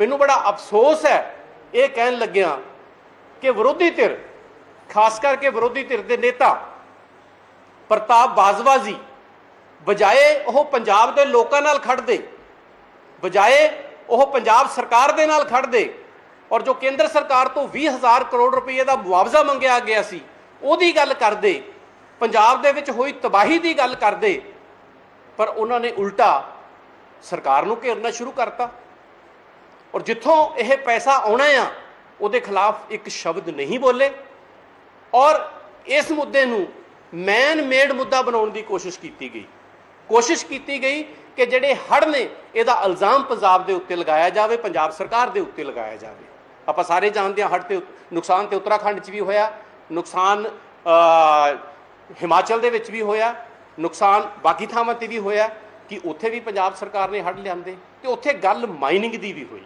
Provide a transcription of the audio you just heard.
ਮੈਨੂੰ ਬੜਾ ਅਫਸੋਸ ਹੈ, ਇਹ ਕਹਿਣ ਲੱਗਿਆ ਕਿ ਵਿਰੋਧੀ ਧਿਰ, ਖਾਸ ਕਰਕੇ ਵਿਰੋਧੀ ਧਿਰ ਦੇ ਨੇਤਾ ਪ੍ਰਤਾਪ ਬਾਜਵਾ ਜੀ, ਬਜਾਏ ਉਹ ਪੰਜਾਬ ਦੇ ਲੋਕਾਂ ਨਾਲ ਖੜਦੇ ਬਜਾਏ ਉਹ ਪੰਜਾਬ ਸਰਕਾਰ ਦੇ ਨਾਲ ਖੜਦੇ ਔਰ ਜੋ ਕੇਂਦਰ ਸਰਕਾਰ ਤੋਂ 20000 ਕਰੋੜ ਰੁਪਏ ਦਾ ਮੁਆਵਜ਼ਾ ਮੰਗਿਆ ਗਿਆ ਸੀ, ਉਹਦੀ ਗੱਲ ਕਰਦੇ, ਪੰਜਾਬ ਦੇ ਵਿੱਚ ਹੋਈ ਤਬਾਹੀ ਦੀ ਗੱਲ ਕਰਦੇ, ਪਰ ਉਹਨਾਂ ਨੇ ਉਲਟਾ ਸਰਕਾਰ ਨੂੰ ਘੇਰਨਾ ਸ਼ੁਰੂ ਕਰਤਾ। ਔਰ ਜਿੱਥੋਂ ਇਹ ਪੈਸਾ ਆਉਣਾ ਆ, ਉਹਦੇ ਖਿਲਾਫ ਇੱਕ ਸ਼ਬਦ ਨਹੀਂ ਬੋਲੇ। ਔਰ ਇਸ ਮੁੱਦੇ ਨੂੰ ਮੈਨ ਮੇਡ ਮੁੱਦਾ ਬਣਾਉਣ ਦੀ ਕੋਸ਼ਿਸ਼ ਕੀਤੀ ਗਈ। ਕੋਸ਼ਿਸ਼ ਕੀਤੀ ਗਈ ਕਿ ਜਿਹੜੇ ਹੜ ਨੇ, ਇਹਦਾ ਇਲਜ਼ਾਮ ਪੰਜਾਬ ਦੇ ਉੱਤੇ ਲਗਾਇਆ ਜਾਵੇ, ਪੰਜਾਬ ਸਰਕਾਰ ਦੇ ਉੱਤੇ ਲਗਾਇਆ ਜਾਵੇ। ਆਪਾਂ ਸਾਰੇ ਜਾਣਦੇ ਹਾਂ ਹੜ ਤੇ ਨੁਕਸਾਨ ਤੇ ਉੱਤਰਾਖੰਡ 'ਚ ਵੀ ਹੋਇਆ, ਨੁਕਸਾਨ ਹਿਮਾਚਲ ਦੇ ਵਿੱਚ ਵੀ ਹੋਇਆ, ਨੁਕਸਾਨ ਬਾਕੀ ਥਾਵਾਂ ਤੇ ਵੀ ਹੋਇਆ ਕਿ ਉੱਥੇ ਵੀ ਪੰਜਾਬ ਸਰਕਾਰ ਨੇ ਹੜ ਲਿਆਂਦੇ। ਤੇ ਉੱਥੇ ਗੱਲ ਮਾਈਨਿੰਗ ਦੀ ਵੀ ਹੋਈ।